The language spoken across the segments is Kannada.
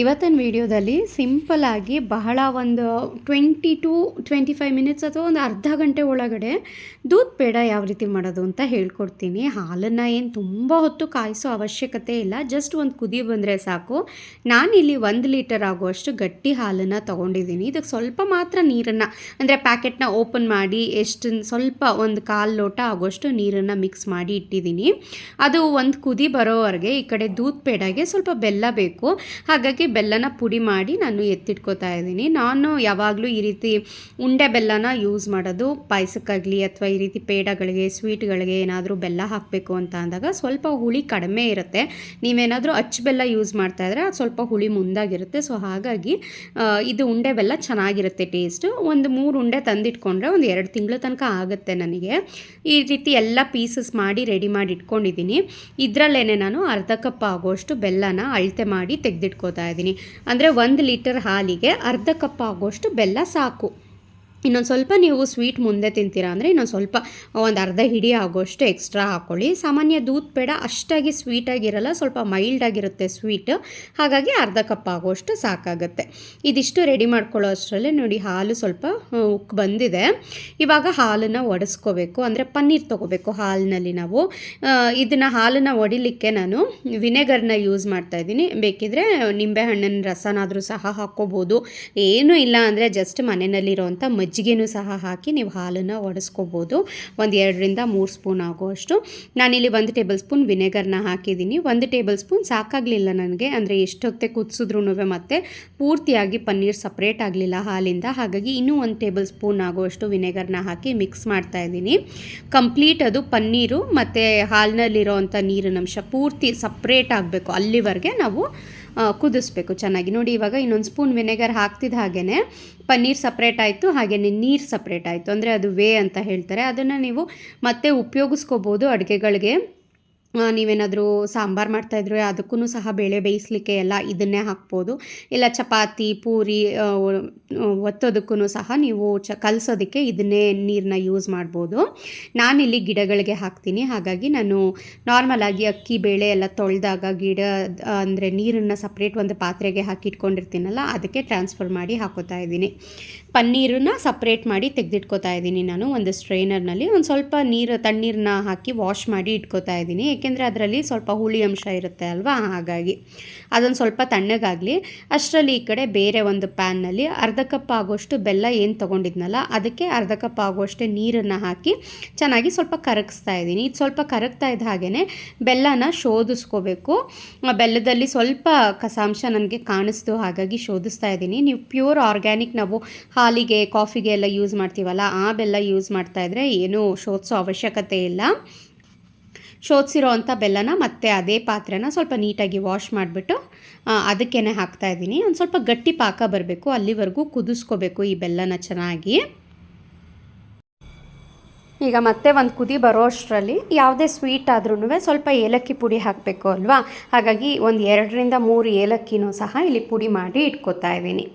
ಇವತ್ತಿನ ವಿಡಿಯೋದಲ್ಲಿ ಸಿಂಪಲಾಗಿ ಬಹಳ ಒಂದು twenty to twenty five minutes ಅಥವಾ ಒಂದು ಅರ್ಧ ಗಂಟೆ ಒಳಗಡೆ ದೂದ್ ಪೇಡ ಯಾವ ರೀತಿ ಮಾಡೋದು ಅಂತ ಹೇಳ್ಕೊಡ್ತೀನಿ. ಹಾಲನ್ನು ಏನು ತುಂಬ ಹೊತ್ತು ಕಾಯಿಸೋ ಅವಶ್ಯಕತೆ ಇಲ್ಲ. ಜಸ್ಟ್ ಒಂದು ಕುದಿ ಬಂದರೆ ಸಾಕು. ನಾನಿಲ್ಲಿ ಒಂದು ಲೀಟರ್ ಆಗುವಷ್ಟು ಗಟ್ಟಿ ಹಾಲನ್ನು ತೊಗೊಂಡಿದ್ದೀನಿ. ಇದಕ್ಕೆ ಸ್ವಲ್ಪ ಮಾತ್ರ ನೀರನ್ನು, ಅಂದರೆ ಪ್ಯಾಕೆಟ್ನ ಓಪನ್ ಮಾಡಿ ಎಷ್ಟು ಸ್ವಲ್ಪ ಒಂದು ಕಾಲು ಲೋಟ ಆಗುವಷ್ಟು ನೀರನ್ನು ಮಿಕ್ಸ್ ಮಾಡಿ ಇಟ್ಟಿದ್ದೀನಿ. ಅದು ಒಂದು ಕುದಿ ಬರೋವರೆಗೆ ಈ ಕಡೆ ದೂದ್ ಪೇಡಗೆ ಸ್ವಲ್ಪ ಬೆಲ್ಲ ಬೇಕು. ಹಾಗಾಗಿ ಬೆಲ್ಲನ ಪುಡಿ ಮಾಡಿ ನಾನು ಎತ್ತಿಟ್ಕೋತಾ ಇದ್ದೀನಿ. ನಾನು ಯಾವಾಗಲೂ ಈ ರೀತಿ ಉಂಡೆ ಬೆಲ್ಲನ ಯೂಸ್ ಮಾಡೋದು, ಪಾಯಸಕ್ಕಾಗಲಿ ಅಥವಾ ಈ ರೀತಿ ಪೇಡಗಳಿಗೆ ಸ್ವೀಟ್ಗಳಿಗೆ ಏನಾದರೂ ಬೆಲ್ಲ ಹಾಕಬೇಕು ಅಂತ ಅಂದಾಗ ಸ್ವಲ್ಪ ಹುಳಿ ಕಡಿಮೆ ಇರುತ್ತೆ. ನೀವೇನಾದರೂ ಅಚ್ಚು ಬೆಲ್ಲ ಯೂಸ್ ಮಾಡ್ತಾ ಇದ್ರೆ ಅದು ಸ್ವಲ್ಪ ಹುಳಿ ಮುಂದಾಗಿರುತ್ತೆ. ಸೊ ಹಾಗಾಗಿ ಇದು ಉಂಡೆ ಬೆಲ್ಲ ಚೆನ್ನಾಗಿರುತ್ತೆ ಟೇಸ್ಟು ಒಂದು ಮೂರು ಉಂಡೆ ತಂದಿಟ್ಕೊಂಡ್ರೆ ಒಂದು ಎರಡು ತಿಂಗಳ ತನಕ ಆಗುತ್ತೆ ನನಗೆ. ಈ ರೀತಿ ಎಲ್ಲ ಪೀಸಸ್ ಮಾಡಿ ರೆಡಿ ಮಾಡಿ ಇಟ್ಕೊಂಡಿದ್ದೀನಿ. ಇದರಲ್ಲೇ ನಾನು ಅರ್ಧ ಕಪ್ ಆಗೋಷ್ಟು ಬೆಲ್ಲನ ಅಳತೆ ಮಾಡಿ ತೆಗೆದಿಟ್ಕೋತಾ ಇದ್ದೀನಿ. ಅಂದರೆ ಒಂದು ಲೀಟರ್ ಹಾಲಿಗೆ ಅರ್ಧ ಕಪ್ ಆಗೋಷ್ಟು ಬೆಲ್ಲ ಸಾಕು. ಇನ್ನೊಂದು ಸ್ವಲ್ಪ ನೀವು ಸ್ವೀಟ್ ಮುಂದೆ ತಿಂತೀರಾ ಅಂದರೆ ಇನ್ನೊಂದು ಸ್ವಲ್ಪ, ಒಂದು ಅರ್ಧ ಹಿಡಿ ಆಗೋಷ್ಟು ಎಕ್ಸ್ಟ್ರಾ ಹಾಕ್ಕೊಳ್ಳಿ ಸಾಮಾನ್ಯ ದೂದ್ ಪೇಡ ಅಷ್ಟಾಗಿ ಸ್ವೀಟಾಗಿರಲ್ಲ ಸ್ವಲ್ಪ ಮೈಲ್ಡ್ ಆಗಿರುತ್ತೆ ಸ್ವೀಟ್ ಹಾಗಾಗಿ ಅರ್ಧ ಕಪ್ ಆಗೋಷ್ಟು ಸಾಕಾಗುತ್ತೆ. ಇದಿಷ್ಟು ರೆಡಿ ಮಾಡ್ಕೊಳ್ಳೋ ಅಷ್ಟರಲ್ಲೇ ನೋಡಿ ಹಾಲು ಸ್ವಲ್ಪ ಉಕ್ ಬಂದಿದೆ. ಇವಾಗ ಹಾಲನ್ನು ಒಡಿಸ್ಕೋಬೇಕು. ಅಂದರೆ ಪನ್ನೀರ್ ತೊಗೋಬೇಕು ಹಾಲಿನಲ್ಲಿ ನಾವು. ಇದನ್ನು ಹಾಲನ್ನು ಒಡಿಲಿಕ್ಕೆ ನಾನು ವಿನೆಗರ್ನ ಯೂಸ್ ಮಾಡ್ತಾ ಇದ್ದೀನಿ. ಬೇಕಿದ್ರೆ ನಿಂಬೆಹಣ್ಣಿನ ರಸನಾದರೂ ಸಹ ಹಾಕ್ಕೋಬೋದು. ಏನೂ ಇಲ್ಲ ಅಂದರೆ ಜಸ್ಟ್ ಮನೆಯಲ್ಲಿರೋವಂಥ ಮಜ್ಜಿಗೆನೂ ಸಹ ಹಾಕಿ ನೀವು ಹಾಲನ್ನು ಒಡಿಸ್ಕೋಬೋದು. ಒಂದು ಎರಡರಿಂದ ಮೂರು ಸ್ಪೂನ್ ಆಗುವಷ್ಟು. ನಾನಿಲ್ಲಿ ಒಂದು ಟೇಬಲ್ ಸ್ಪೂನ್ ವಿನೆಗರ್ನ ಹಾಕಿದ್ದೀನಿ. ಒಂದು ಟೇಬಲ್ ಸ್ಪೂನ್ ಸಾಕಾಗಲಿಲ್ಲ ನನಗೆ. ಅಂದರೆ ಎಷ್ಟೊತ್ತೆ ಕುದಿಸಿದ್ರೂ ಮತ್ತೆ ಪೂರ್ತಿಯಾಗಿ ಪನ್ನೀರ್ ಸಪ್ರೇಟ್ ಆಗಲಿಲ್ಲ ಹಾಲಿಂದ. ಹಾಗಾಗಿ ಇನ್ನೂ ಒಂದು ಟೇಬಲ್ ಸ್ಪೂನ್ ಆಗುವಷ್ಟು ವಿನೆಗರ್ನ ಹಾಕಿ ಮಿಕ್ಸ್ ಮಾಡ್ತಾ ಇದ್ದೀನಿ. ಕಂಪ್ಲೀಟ್ ಅದು ಪನ್ನೀರು ಮತ್ತು ಹಾಲಿನಲ್ಲಿರೋವಂಥ ನೀರಿನ ಅಂಶ ಪೂರ್ತಿ ಸಪ್ರೇಟ್ ಆಗಬೇಕು. ಅಲ್ಲಿವರೆಗೆ ನಾವು ಕುದಿಸ್ಬೇಕು ಚೆನ್ನಾಗಿ. ನೋಡಿ, ಇವಾಗ ಇನ್ನೊಂದು ಸ್ಪೂನ್ ವಿನೆಗರ್ ಹಾಕ್ತಿದ್ದ ಹಾಗೇ ಪನ್ನೀರ್ ಸಪ್ರೇಟ್ ಆಯಿತು ಹಾಗೆಯೇ ನೀರು ಸಪ್ರೇಟ್ ಆಯಿತು. ಅಂದರೆ ಅದು ವೇ ಅಂತ ಹೇಳ್ತಾರೆ. ಅದನ್ನು ನೀವು ಮತ್ತೆ ಉಪಯೋಗಿಸ್ಕೋಬೋದು ಅಡುಗೆಗಳಿಗೆ. ನೀವೇನಾದರೂ ಸಾಂಬಾರು ಮಾಡ್ತಾಯಿದ್ರು ಅದಕ್ಕೂ ಸಹ ಬೇಳೆ ಬೇಯಿಸಲಿಕ್ಕೆ ಎಲ್ಲ ಇದನ್ನೇ ಹಾಕ್ಬೋದು. ಇಲ್ಲ ಚಪಾತಿ, ಪೂರಿ ಒತ್ತೋದಕ್ಕೂ ಸಹ ನೀವು ಚ, ಕಲಸೋದಕ್ಕೆ ಇದನ್ನೇ ನೀರನ್ನ ಯೂಸ್ ಮಾಡ್ಬೋದು. ನಾನಿಲ್ಲಿ ಗಿಡಗಳಿಗೆ ಹಾಕ್ತೀನಿ. ಹಾಗಾಗಿ ನಾನು ನಾರ್ಮಲಾಗಿ ಅಕ್ಕಿ, ಬೇಳೆ ಎಲ್ಲ ತೊಳೆದಾಗ ಗಿಡ, ಅಂದರೆ ನೀರನ್ನು ಸಪ್ರೇಟ್ ಒಂದು ಪಾತ್ರೆಗೆ ಹಾಕಿ ಇಟ್ಕೊಂಡಿರ್ತೀನಲ್ಲ ಅದಕ್ಕೆ ಟ್ರಾನ್ಸ್ಫರ್ ಮಾಡಿ ಹಾಕೋತಾ ಇದ್ದೀನಿ. ಪನ್ನೀರನ್ನ ಸಪ್ರೇಟ್ ಮಾಡಿ ತೆಗೆದಿಟ್ಕೋತಾ ಇದ್ದೀನಿ ನಾನು, ಒಂದು ಸ್ಟ್ರೈನರ್ನಲ್ಲಿ. ಒಂದು ಸ್ವಲ್ಪ ನೀರು ತಣ್ಣೀರನ್ನ ಹಾಕಿ ವಾಶ್ ಮಾಡಿ ಇಟ್ಕೋತಾ ಇದ್ದೀನಿ. ಏಕೆಂದರೆ ಅದರಲ್ಲಿ ಸ್ವಲ್ಪ ಹುಳಿ ಅಂಶ ಇರುತ್ತೆ ಅಲ್ವಾ? ಹಾಗಾಗಿ ಅದೊಂದು ಸ್ವಲ್ಪ ತಣ್ಣಗಾಗಲಿ. ಅಷ್ಟರಲ್ಲಿ ಈ ಕಡೆ ಬೇರೆ ಒಂದು ಪ್ಯಾನ್ನಲ್ಲಿ ಅರ್ಧ ಕಪ್ ಆಗೋಷ್ಟು ಬೆಲ್ಲ ಏನು ತೊಗೊಂಡಿದ್ನಲ್ಲ, ಅದಕ್ಕೆ ಅರ್ಧ ಕಪ್ ಆಗುವಷ್ಟೇ ನೀರನ್ನು ಹಾಕಿ ಚೆನ್ನಾಗಿ ಸ್ವಲ್ಪ ಕರಗಿಸ್ತಾ ಇದ್ದೀನಿ. ಇದು ಸ್ವಲ್ಪ ಕರಗ್ತಾ ಇದ್ದ ಹಾಗೆಯೇ ಬೆಲ್ಲನ ಶೋಧಿಸ್ಕೋಬೇಕು. ಬೆಲ್ಲದಲ್ಲಿ ಸ್ವಲ್ಪ ಕಸಾಂಶ ನನಗೆ ಕಾಣಿಸ್ತು ಹಾಗಾಗಿ ಶೋಧಿಸ್ತಾ ಇದ್ದೀನಿ. ನೀವು ಪ್ಯೂರ್ ಆರ್ಗ್ಯಾನಿಕ್ ನಾವು ಹಾಲಿಗೆ, ಕಾಫಿಗೆ ಎಲ್ಲ ಯೂಸ್ ಮಾಡ್ತೀವಲ್ಲ, ಆ ಬೆಲ್ಲ ಯೂಸ್ ಮಾಡ್ತಾ ಇದ್ರೆ ಏನೂ ಶೋಧಿಸೋ ಅವಶ್ಯಕತೆ ಇಲ್ಲ. ಶೋಧಿಸಿರೋ ಅಂಥ ಬೆಲ್ಲನ ಮತ್ತೆ ಅದೇ ಪಾತ್ರೆನ ಸ್ವಲ್ಪ ನೀಟಾಗಿ ವಾಶ್ ಮಾಡಿಬಿಟ್ಟು ಅದಕ್ಕೇನೆ ಹಾಕ್ತಾ ಇದ್ದೀನಿ. ಒಂದು ಸ್ವಲ್ಪ ಗಟ್ಟಿ ಪಾಕ ಬರಬೇಕು. ಅಲ್ಲಿವರೆಗೂ ಕುದಿಸ್ಕೋಬೇಕು ಈ ಬೆಲ್ಲನ ಚೆನ್ನಾಗಿ. ಈಗ ಮತ್ತೆ ಒಂದು ಕುದಿ ಬರೋ ಅಷ್ಟರಲ್ಲಿ ಯಾವುದೇ ಸ್ವೀಟ್ ಆದ್ರೂ ಸ್ವಲ್ಪ ಏಲಕ್ಕಿ ಪುಡಿ ಹಾಕಬೇಕು ಅಲ್ವಾ? ಹಾಗಾಗಿ ಒಂದು ಎರಡರಿಂದ ಮೂರು ಏಲಕ್ಕಿನೂ ಸಹ ಇಲ್ಲಿ ಪುಡಿ ಮಾಡಿ ಇಟ್ಕೋತಾ ಇದ್ದೀನಿ.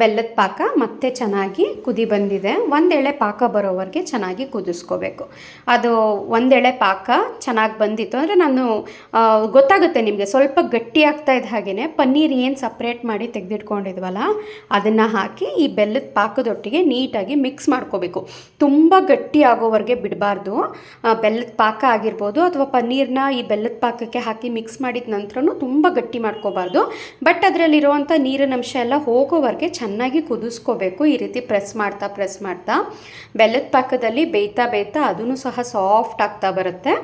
ಬೆಲ್ಲದ ಪಾಕ ಮತ್ತೆ ಚೆನ್ನಾಗಿ ಕುದಿ ಬಂದಿದೆ. ಒಂದೆಳೆ ಪಾಕ ಬರೋವರೆಗೆ ಚೆನ್ನಾಗಿ ಕುದಿಸ್ಕೋಬೇಕು. ಅದು ಒಂದೆಳೆ ಪಾಕ ಚೆನ್ನಾಗಿ ಬಂದಿತ್ತು ಅಂದರೆ ನಾನು ಗೊತ್ತಾಗುತ್ತೆ ನಿಮಗೆ. ಸ್ವಲ್ಪ ಗಟ್ಟಿ ಆಗ್ತಾ ಇದ್ದ ಹಾಗೆಯೇ ಪನ್ನೀರ್ ಏನು ಸಪ್ರೇಟ್ ಮಾಡಿ ತೆಗೆದಿಟ್ಕೊಂಡಿದ್ವಲ್ಲ, ಅದನ್ನು ಹಾಕಿ ಈ ಬೆಲ್ಲದ ಪಾಕದೊಟ್ಟಿಗೆ ನೀಟಾಗಿ ಮಿಕ್ಸ್ ಮಾಡ್ಕೋಬೇಕು. ತುಂಬ ಗಟ್ಟಿ ಆಗೋವರೆಗೆ ಬಿಡಬಾರ್ದು. ಬೆಲ್ಲದ ಪಾಕ ಆಗಿರ್ಬೋದು ಅಥವಾ ಪನ್ನೀರ್ನ ಈ ಬೆಲ್ಲದ ಪಾಕಕ್ಕೆ ಹಾಕಿ ಮಿಕ್ಸ್ ಮಾಡಿದ ನಂತರನೂ ತುಂಬ ಗಟ್ಟಿ ಮಾಡ್ಕೋಬಾರ್ದು. ಬಟ್ ಅದರಲ್ಲಿರುವಂಥ ನೀರಿನ ಅಂಶ ಎಲ್ಲ ಹೋಗೋವರೆಗೆ ಚೆನ್ನಾಗಿ ಕುದಿಸ್ಕೋಬೇಕು. ಈ ರೀತಿ ಪ್ರೆಸ್ ಮಾಡ್ತಾ ಪ್ರೆಸ್ ಮಾಡ್ತಾ. ಬೆಲ್ಲದ ಪಾಕದಲ್ಲಿ ಬೇಯ್ತಾ ಬೇಯ್ತಾ ಅದೂ ಸಹ ಸಾಫ್ಟ್ ಆಗ್ತಾ ಬರುತ್ತೆ.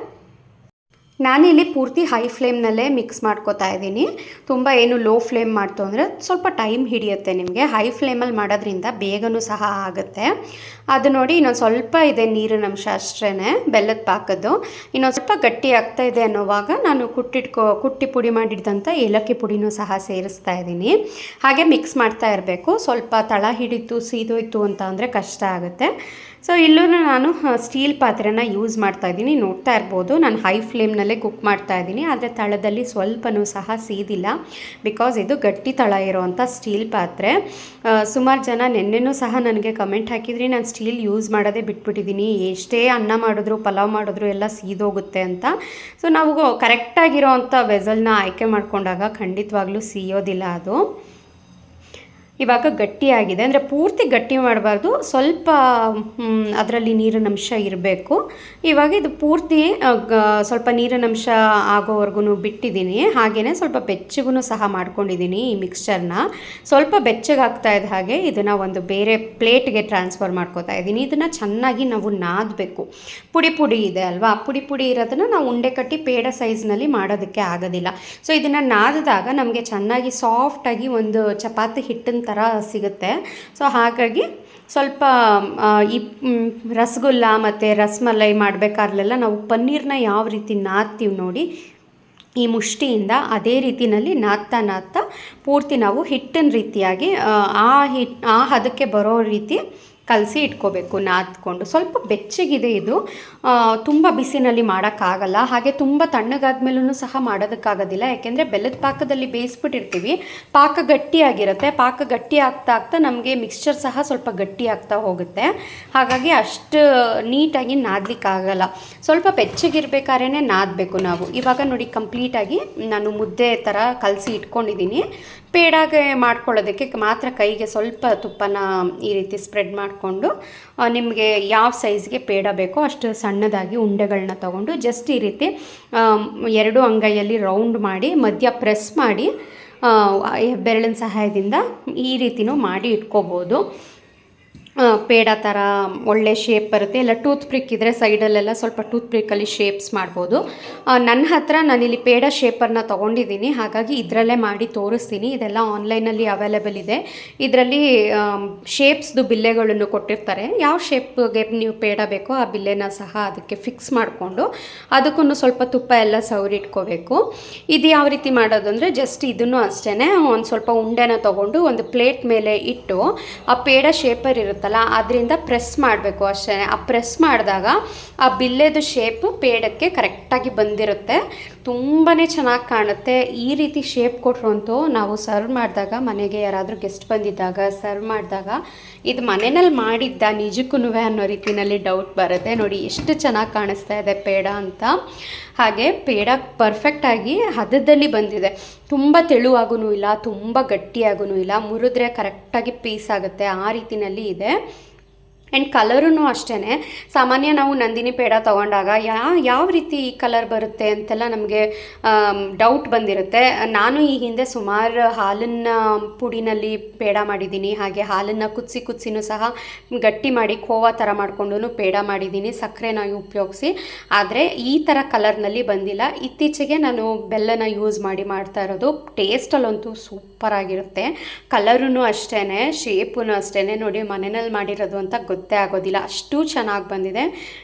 ನಾನಿಲ್ಲಿ ಪೂರ್ತಿ ಹೈ ಫ್ಲೇಮ್ನಲ್ಲೇ ಮಿಕ್ಸ್ ಮಾಡ್ಕೋತಾ ಇದ್ದೀನಿ. ತುಂಬ ಏನು ಲೋ ಫ್ಲೇಮ್ ಮಾಡ್ತು ಅಂದರೆ ಸ್ವಲ್ಪ ಟೈಮ್ ಹಿಡಿಯುತ್ತೆ ನಿಮಗೆ. ಹೈ ಫ್ಲೇಮಲ್ಲಿ ಮಾಡೋದ್ರಿಂದ ಬೇಗನೂ ಸಹ ಆಗುತ್ತೆ. ಅದು ನೋಡಿ ಇನ್ನೊಂದು ಸ್ವಲ್ಪ ಇದೆ ನೀರಿನ ಅಂಶ ಅಷ್ಟೇ ಬೆಲ್ಲದ ಪಾಕದ್ದು. ಇನ್ನೊಂದು ಸ್ವಲ್ಪ ಗಟ್ಟಿ ಆಗ್ತಾ ಇದೆ ಅನ್ನೋವಾಗ ನಾನು ಕುಟ್ಟಿಟ್ಕೋ, ಕುಟ್ಟಿ ಪುಡಿ ಮಾಡಿದಂಥ ಏಲಕ್ಕಿ ಪುಡಿನೂ ಸಹ ಸೇರಿಸ್ತಾ ಇದ್ದೀನಿ. ಹಾಗೆ ಮಿಕ್ಸ್ ಮಾಡ್ತಾ ಇರಬೇಕು. ಸ್ವಲ್ಪ ತಳ ಹಿಡಿತು, ಸೀದೋಯ್ತು ಅಂತ ಅಂದರೆ ಕಷ್ಟ ಆಗುತ್ತೆ. ಸೊ ಇಲ್ಲೂ ನಾನು ಸ್ಟೀಲ್ ಪಾತ್ರೆನ ಯೂಸ್ ಮಾಡ್ತಾ ಇದ್ದೀನಿ. ನೋಡ್ತಾ ಇರ್ಬೋದು. ನಾನು ಹೈ ಫ್ಲೇಮ್ನಲ್ಲೇ ತಳದಲ್ಲೇ ಕುಕ್ ಮಾಡ್ತಾ ಇದ್ದೀನಿ, ಆದರೆ ತಳದಲ್ಲಿ ಸ್ವಲ್ಪನೂ ಸಹ ಸೀದಿಲ್ಲ. ಬಿಕಾಸ್ ಇದು ಗಟ್ಟಿ ತಳ ಇರೋವಂಥ ಸ್ಟೀಲ್ ಪಾತ್ರೆ. ಸುಮಾರು ಜನ ನಿನ್ನೆನೂ ಸಹ ನನಗೆ ಕಮೆಂಟ್ ಹಾಕಿದ್ರಿ ನಾನು ಸ್ಟೀಲ್ ಯೂಸ್ ಮಾಡೋದೇ ಬಿಟ್ಬಿಟ್ಟಿದ್ದೀನಿ. ಎಷ್ಟೇ ಅನ್ನ ಮಾಡಿದ್ರು, ಪಲಾವ್ ಮಾಡಿದ್ರು ಎಲ್ಲ ಸೀದೋಗುತ್ತೆ ಅಂತ. ಸೊ ನಾವು ಕರೆಕ್ಟಾಗಿರೋ ಅಂಥ ವೆಸಲ್ನ ಆಯ್ಕೆ ಮಾಡಿಕೊಂಡಾಗ ಖಂಡಿತವಾಗ್ಲೂ ಸೀಯೋದಿಲ್ಲ ಅದು. ಇವಾಗ ಗಟ್ಟಿಯಾಗಿದೆ. ಅಂದರೆ ಪೂರ್ತಿ ಗಟ್ಟಿ ಮಾಡಬಾರ್ದು. ಸ್ವಲ್ಪ ಅದರಲ್ಲಿ ನೀರಿನ ಅಂಶ ಇರಬೇಕು. ಇವಾಗ ಇದು ಪೂರ್ತಿ ಸ್ವಲ್ಪ ನೀರಿನ ಅಂಶ ಆಗೋವರೆಗೂ ಬಿಟ್ಟಿದ್ದೀನಿ ಹಾಗೆಯೇ ಸ್ವಲ್ಪ ಬೆಚ್ಚಗೂ ಸಹ ಮಾಡ್ಕೊಂಡಿದ್ದೀನಿ ಈ ಮಿಕ್ಸ್ಚರ್ನ ಸ್ವಲ್ಪ ಬೆಚ್ಚಗಾಗ್ತಾ ಇದ್ದ ಹಾಗೆ ಇದನ್ನು ಒಂದು ಬೇರೆ ಪ್ಲೇಟ್ಗೆ ಟ್ರಾನ್ಸ್ಫರ್ ಮಾಡ್ಕೋತಾ ಇದ್ದೀನಿ ಇದನ್ನು ಚೆನ್ನಾಗಿ ನಾವು ನಾದಬೇಕು. ಪುಡಿ ಪುಡಿ ಇದೆ ಅಲ್ವಾ? ಪುಡಿ ಪುಡಿ ಇರೋದನ್ನು ನಾವು ಉಂಡೆ ಕಟ್ಟಿ ಪೇಡ ಸೈಜ್ನಲ್ಲಿ ಮಾಡೋದಕ್ಕೆ ಆಗೋದಿಲ್ಲ. ಸೊ ಇದನ್ನು ನಾದಿದಾಗ ನಮಗೆ ಚೆನ್ನಾಗಿ ಸಾಫ್ಟಾಗಿ ಒಂದು ಚಪಾತಿ ಹಿಟ್ಟಿನ ಥರ ಸಿಗುತ್ತೆ. ಸೊ ಹಾಗಾಗಿ ಸ್ವಲ್ಪ ಈ ರಸಗುಲ್ಲ ಮತ್ತು ರಸಮಲೈ ಮಾಡಬೇಕಾದ್ಲೆಲ್ಲ ನಾವು ಪನ್ನೀರ್ನ ಯಾವ ರೀತಿ ನಾದ್ತೀವಿ ನೋಡಿ, ಈ ಮುಷ್ಟಿಯಿಂದ ಅದೇ ರೀತಿಯಲ್ಲಿ ನಾದ್ತಾ ನಾದ್ತಾ ಪೂರ್ತಿ ನಾವು ಹಿಟ್ಟಿನ ರೀತಿಯಾಗಿ ಆ ಹಿಟ್, ಆ ಹದಕ್ಕೆ ಬರೋ ರೀತಿ ಕಲಸಿ ಇಟ್ಕೋಬೇಕು, ನಾದ್ಕೊಂಡು. ಸ್ವಲ್ಪ ಬೆಚ್ಚಗಿದೆ ಇದು. ತುಂಬ ಬಿಸಿನಲ್ಲಿ ಮಾಡೋಕ್ಕಾಗಲ್ಲ. ಹಾಗೆ ತುಂಬ ತಣ್ಣಗಾದ್ಮೇಲೂ ಸಹ ಮಾಡೋದಕ್ಕಾಗೋದಿಲ್ಲ. ಯಾಕೆಂದರೆ ಬೆಲ್ಲದ ಪಾಕದಲ್ಲಿ ಬೇಯಿಸ್ಬಿಟ್ಟಿರ್ತೀವಿ. ಪಾಕ ಗಟ್ಟಿಯಾಗಿರುತ್ತೆ. ಪಾಕ ಗಟ್ಟಿ ಆಗ್ತಾ ಆಗ್ತಾ ನಮಗೆ ಮಿಕ್ಸ್ಚರ್ ಸಹ ಸ್ವಲ್ಪ ಗಟ್ಟಿ ಆಗ್ತಾ ಹೋಗುತ್ತೆ. ಹಾಗಾಗಿ ಅಷ್ಟು ನೀಟಾಗಿ ನಾದಲಿಕ್ಕಾಗಲ್ಲ. ಸ್ವಲ್ಪ ಬೆಚ್ಚಗಿರ್ಬೇಕಾದ್ರೆ ನಾದಬೇಕು ನಾವು. ಇವಾಗ ನೋಡಿ, ಕಂಪ್ಲೀಟಾಗಿ ನಾನು ಮುದ್ದೆ ಥರ ಕಲಸಿ ಇಟ್ಕೊಂಡಿದ್ದೀನಿ. ಪೇಡಾಗೆ ಮಾಡ್ಕೊಳ್ಳೋದಕ್ಕೆ ಮಾತ್ರ ಕೈಗೆ ಸ್ವಲ್ಪ ತುಪ್ಪನ ಈ ರೀತಿ ಸ್ಪ್ರೆಡ್ ಮಾಡಿಕೊಂಡು ನಿಮಗೆ ಯಾವ ಸೈಜ್ಗೆ ಪೇಡ ಬೇಕೋ ಅಷ್ಟು ಸಣ್ಣದಾಗಿ ಉಂಡೆಗಳನ್ನ ತೊಗೊಂಡು ಜಸ್ಟ್ ಈ ರೀತಿ ಎರಡು ಅಂಗೈಯಲ್ಲಿ ರೌಂಡ್ ಮಾಡಿ, ಮಧ್ಯ ಪ್ರೆಸ್ ಮಾಡಿ ಬೆರಳಿನ ಸಹಾಯದಿಂದ ಈ ರೀತಿನೂ ಮಾಡಿ ಇಟ್ಕೋಬೋದು. ಪೇಡ ಥರ ಒಳ್ಳೆ ಶೇಪ್ ಬರುತ್ತೆ. ಇಲ್ಲ ಟೂತ್ ಪ್ರಿಕ್ ಇದ್ದರೆ ಸೈಡಲ್ಲೆಲ್ಲ ಸ್ವಲ್ಪ ಟೂತ್ ಪ್ರಿಕ್ಕಲ್ಲಿ ಶೇಪ್ಸ್ ಮಾಡ್ಬೋದು. ನನ್ನ ಹತ್ರ ನಾನಿಲ್ಲಿ ಪೇಡ ಶೇಪರ್ನ ತೊಗೊಂಡಿದ್ದೀನಿ. ಹಾಗಾಗಿ ಇದರಲ್ಲೇ ಮಾಡಿ ತೋರಿಸ್ತೀನಿ. ಇದೆಲ್ಲ ಆನ್ಲೈನಲ್ಲಿ ಅವೈಲೇಬಲ್ ಇದೆ. ಇದರಲ್ಲಿ ಶೇಪ್ಸ್ದು ಬಿಲ್ಲೆಗಳನ್ನು ಕೊಟ್ಟಿರ್ತಾರೆ. ಯಾವ ಶೇಪ್ಗೆ ನೀವು ಪೇಡ ಬೇಕೋ ಆ ಬಿಲ್ಲೆನ ಸಹ ಅದಕ್ಕೆ ಫಿಕ್ಸ್ ಮಾಡಿಕೊಂಡು ಅದಕ್ಕೂ ಸ್ವಲ್ಪ ತುಪ್ಪ ಎಲ್ಲ ಸವರಿಟ್ಕೋಬೇಕು. ಇದು ಯಾವ ರೀತಿ ಮಾಡೋದು ಅಂದರೆ ಜಸ್ಟ್ ಇದನ್ನು ಅಷ್ಟೇ ಒಂದು ಸ್ವಲ್ಪ ಉಂಡೆನ ತೊಗೊಂಡು ಒಂದು ಪ್ಲೇಟ್ ಮೇಲೆ ಇಟ್ಟು ಆ ಪೇಡ ಶೇಪರ್ ಇರುತ್ತಲ್ಲ ಅದರಿಂದ ಪ್ರೆಸ್ ಮಾಡಬೇಕು ಅಷ್ಟೇ ಆ ಪ್ರೆಸ್ ಮಾಡಿದಾಗ ಆ ಬಿಲ್ಲೆದು ಶೇಪು ಪೇಡಕ್ಕೆ ಕರೆಕ್ಟಾಗಿ ಬಂದಿರುತ್ತೆ. ತುಂಬಾ ಚೆನ್ನಾಗಿ ಕಾಣುತ್ತೆ. ಈ ರೀತಿ ಶೇಪ್ ಕೊಟ್ಟರು ನಾವು ಸರ್ವ್ ಮಾಡಿದಾಗ, ಮನೆಗೆ ಯಾರಾದರೂ ಗೆಸ್ಟ್ ಬಂದಿದ್ದಾಗ ಸರ್ವ್ ಮಾಡಿದಾಗ, ಇದು ಮನೆಯಲ್ಲಿ ಮಾಡಿದ್ದ ನಿಜಕ್ಕೂ ಅನ್ನೋ ರೀತಿಯಲ್ಲಿ ಡೌಟ್ ಬರುತ್ತೆ. ನೋಡಿ, ಎಷ್ಟು ಚೆನ್ನಾಗಿ ಕಾಣಿಸ್ತಾ ಇದೆ ಪೇಡ ಅಂತ. ಹಾಗೆ ಪೇಡ ಪರ್ಫೆಕ್ಟಾಗಿ ಹದದಲ್ಲಿ ಬಂದಿದೆ. ತುಂಬ ತೆಳುವಾಗೂ ಇಲ್ಲ, ತುಂಬ ಗಟ್ಟಿಯಾಗೂ ಇಲ್ಲ. ಮುರಿದ್ರೆ ಕರೆಕ್ಟಾಗಿ ಪೀಸ್ ಆಗುತ್ತೆ. ಆ ರೀತಿಯಲ್ಲಿ ಇದೆ. ಆ್ಯಂಡ್ ಕಲರೂ ಅಷ್ಟೇ ಸಾಮಾನ್ಯ ನಾವು ನಂದಿನಿ ಪೇಡ ತೊಗೊಂಡಾಗ ಯಾ, ಯಾವ ರೀತಿ ಈ ಕಲರ್ ಬರುತ್ತೆ ಅಂತೆಲ್ಲ ನಮಗೆ ಡೌಟ್ ಬಂದಿರುತ್ತೆ. ನಾನು ಈ ಹಿಂದೆ ಸುಮಾರು ಹಾಲನ್ನು ಪುಡಿನಲ್ಲಿ ಪೇಡ ಮಾಡಿದ್ದೀನಿ. ಹಾಗೆ ಹಾಲನ್ನು ಕುದಿಸಿ ಕುದಿಸಿನೂ ಸಹ ಗಟ್ಟಿ ಮಾಡಿ ಖೋವಾ ಥರ ಮಾಡಿಕೊಂಡು ಪೇಡ ಮಾಡಿದ್ದೀನಿ ಸಕ್ಕರೆನ ಉಪಯೋಗಿಸಿ. ಆದರೆ ಈ ಥರ ಕಲರ್ನಲ್ಲಿ ಬಂದಿಲ್ಲ. ಇತ್ತೀಚೆಗೆ ನಾನು ಬೆಲ್ಲನ ಯೂಸ್ ಮಾಡಿ ಮಾಡ್ತಾ ಇರೋದು. ಟೇಸ್ಟಲ್ಲಂತೂ ಸೂಪರ್ ಆಗಿರುತ್ತೆ. ಕಲರೂ ಅಷ್ಟೇ ಶೇಪೂ ಅಷ್ಟೇ ನೋಡಿ ಮನೆಯಲ್ಲಿ ಮಾಡಿರೋದು ಅಂತ ಗೊತ್ತೇ ಆಗೋದಿಲ್ಲ. ಅಷ್ಟು ಚೆನ್ನಾಗಿ ಬಂದಿದೆ.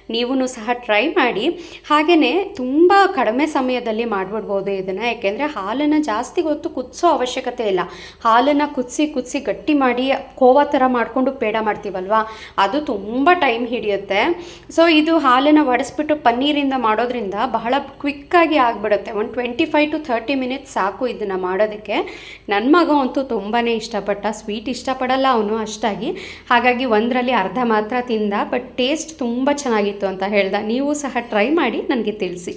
ನೀವೂ ಸಹ ಟ್ರೈ ಮಾಡಿ. ಹಾಗೆಯೇ ತುಂಬ ಕಡಿಮೆ ಸಮಯದಲ್ಲಿ ಮಾಡಿಬಿಡ್ಬೋದು ಇದನ್ನು. ಯಾಕೆಂದರೆ ಹಾಲನ್ನು ಜಾಸ್ತಿ ಹೊತ್ತು ಕುದಿಸೋ ಅವಶ್ಯಕತೆ ಇಲ್ಲ. ಹಾಲನ್ನು ಕುದಿಸಿ ಕುದಿಸಿ ಗಟ್ಟಿ ಮಾಡಿ ಕೋವಾ ಥರ ಮಾಡಿಕೊಂಡು ಪೇಡ ಮಾಡ್ತೀವಲ್ವಾ? ಅದು ತುಂಬ ಟೈಮ್ ಹಿಡಿಯುತ್ತೆ. ಸೊ ಇದು ಹಾಲನ್ನು ಒಡಿಸ್ಬಿಟ್ಟು ಪನ್ನೀರಿಂದ ಮಾಡೋದ್ರಿಂದ ಬಹಳ ಕ್ವಿಕ್ಕಾಗಿ ಆಗಿಬಿಡುತ್ತೆ. ಒಂದು twenty five to thirty minutes ಸಾಕು ಇದನ್ನು ಮಾಡೋದಕ್ಕೆ. ನನ್ನ ಮಗ ಅಂತೂ ತುಂಬಾ ಇಷ್ಟಪಟ್ಟ ಸ್ವೀಟ್ ಇಷ್ಟಪಡಲ್ಲ ಅವನು ಅಷ್ಟಾಗಿ. ಹಾಗಾಗಿ ಒಂದರಲ್ಲಿ ಅರ್ಧ ಮಾತ್ರ ತಿಂದ ಬಟ್ ಟೇಸ್ಟ್ ತುಂಬ ಚೆನ್ನಾಗಿತ್ತು ಅಂತ ಹೇಳ್ದ. ನೀವು ಸಹ ಟ್ರೈ ಮಾಡಿ ನನಗೆ ತಿಳಿಸಿ.